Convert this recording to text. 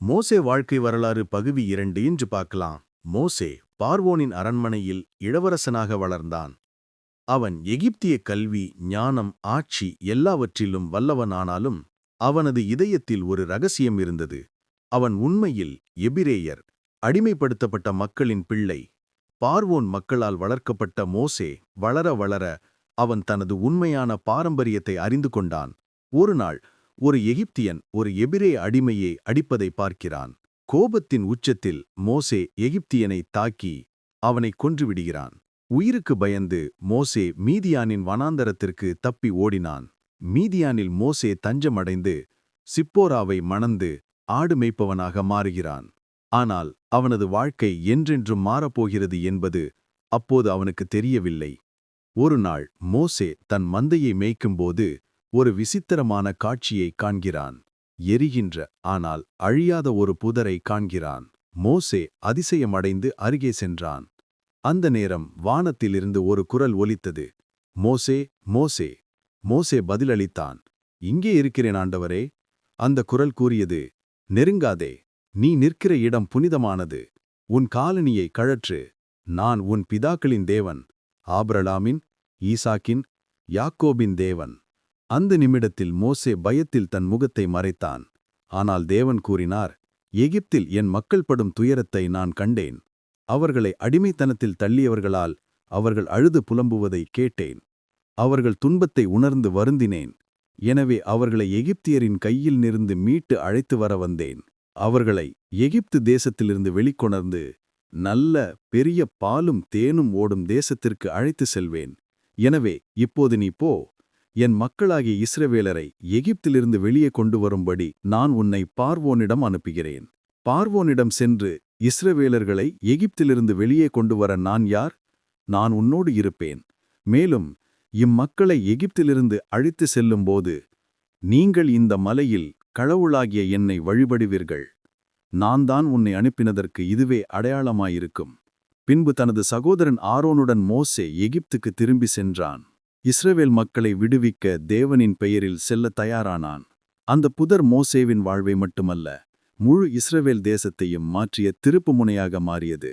மோசே வாழ்க்கை வரலாறு பகுதி இரண்டு என்று பார்க்கலாம். மோசே பார்வோனின் அரண்மனையில் இளவரசனாக வளர்ந்தான். அவன் எகிப்திய கல்வி ஞானம் ஆட்சி எல்லாவற்றிலும் வல்லவனானாலும் அவனது இதயத்தில் ஒரு ரகசியம் இருந்தது. அவன் உண்மையில் எபிரேயர் அடிமைப்படுத்தப்பட்ட மக்களின் பிள்ளை. பார்வோன் மக்களால் வளர்க்கப்பட்ட மோசே வளர வளர அவன் தனது உண்மையான பாரம்பரியத்தை அறிந்து கொண்டான். ஒருநாள் ஒரு எகிப்தியன் ஒரு எபிரே அடிமையை அடிப்பதை பார்க்கிறான். கோபத்தின் உச்சத்தில் மோசே எகிப்தியனை தாக்கி அவனை கொன்றுவிடுகிறான். உயிருக்கு பயந்து மோசே மீதியானின் வனாந்தரத்திற்கு தப்பி ஓடினான். மீதியானில் மோசே தஞ்சமடைந்து சிப்போராவை மணந்து ஆடு மேய்ப்பவனாக மாறுகிறான். ஆனால் அவனது வாழ்க்கை என்றென்றும் மாறப்போகிறது என்பது அப்போது அவனுக்கு தெரியவில்லை. ஒருநாள் மோசே தன் மந்தையை மேய்க்கும்போது ஒரு விசித்திரமான காட்சியை காண்கிறான். எரிகின்ற ஆனால் அழியாத ஒரு புதரை காண்கிறான். மோசே அதிசயமடைந்து அருகே சென்றான். அந்த நேரம் வானத்திலிருந்து ஒரு குரல் ஒலித்தது. மோசே மோசே மோசே பதிலளித்தான். இங்கே இருக்கிறேன் ஆண்டவரே. அந்த குரல் கூறியது. நெருங்காதே நீ நிற்கிற இடம் புனிதமானது. உன் காலனியை கழற்று. நான் உன் பிதாக்களின் தேவன். ஆபரலாமின் ஈசாக்கின் யாக்கோபின் தேவன். அந்த நிமிடத்தில் மோசே பயத்தில் தன் முகத்தை மறைத்தான். ஆனால் தேவன் கூறினார் எகிப்தில் என் மக்கள் படும் துயரத்தை நான் கண்டேன். அவர்களை அடிமைத்தனத்தில் தள்ளியவர்களால் அவர்கள் அழுது புலம்புவதை கேட்டேன். அவர்கள் துன்பத்தை உணர்ந்து வருந்தினேன். எனவே அவர்களை எகிப்தியரின் கையில் நிருந்து மீட்டு அழைத்து வர வந்தேன். அவர்களை எகிப்து தேசத்திலிருந்து வெளிக்கொணர்ந்து நல்ல பெரிய பாலும் தேனும் ஓடும் தேசத்திற்கு அழைத்து செல்வேன். எனவே இப்போது நீ போ என் மக்களாகிய இஸ்ரவேலரை எகிப்திலிருந்து வெளியே கொண்டு வரும்படி நான் உன்னை பார்வோனிடம் அனுப்புகிறேன். பார்வோனிடம் சென்று இஸ்ரவேலர்களை எகிப்திலிருந்து வெளியே கொண்டு வர நான் யார்? நான் உன்னோடு இருப்பேன். மேலும் இம்மக்களை எகிப்திலிருந்து அழித்து செல்லும்போது நீங்கள் இந்த மலையில் களவுளாகிய என்னை வழிபடுவீர்கள். நான் தான் உன்னை அனுப்பினதற்கு இதுவே அடையாளமாயிருக்கும். பின்பு தனது சகோதரன் ஆரோனுடன் மோசே எகிப்துக்கு திரும்பி சென்றான். இஸ்ரவேல் மக்களை விடுவிக்க தேவனின் பெயரில் செல்ல தயாரானான். அந்த புதர் மோசேவின் வாழ்வை மட்டுமல்ல முழு இஸ்ரவேல் தேசத்தையும் மாற்றிய திருப்பு முனையாக மாறியது.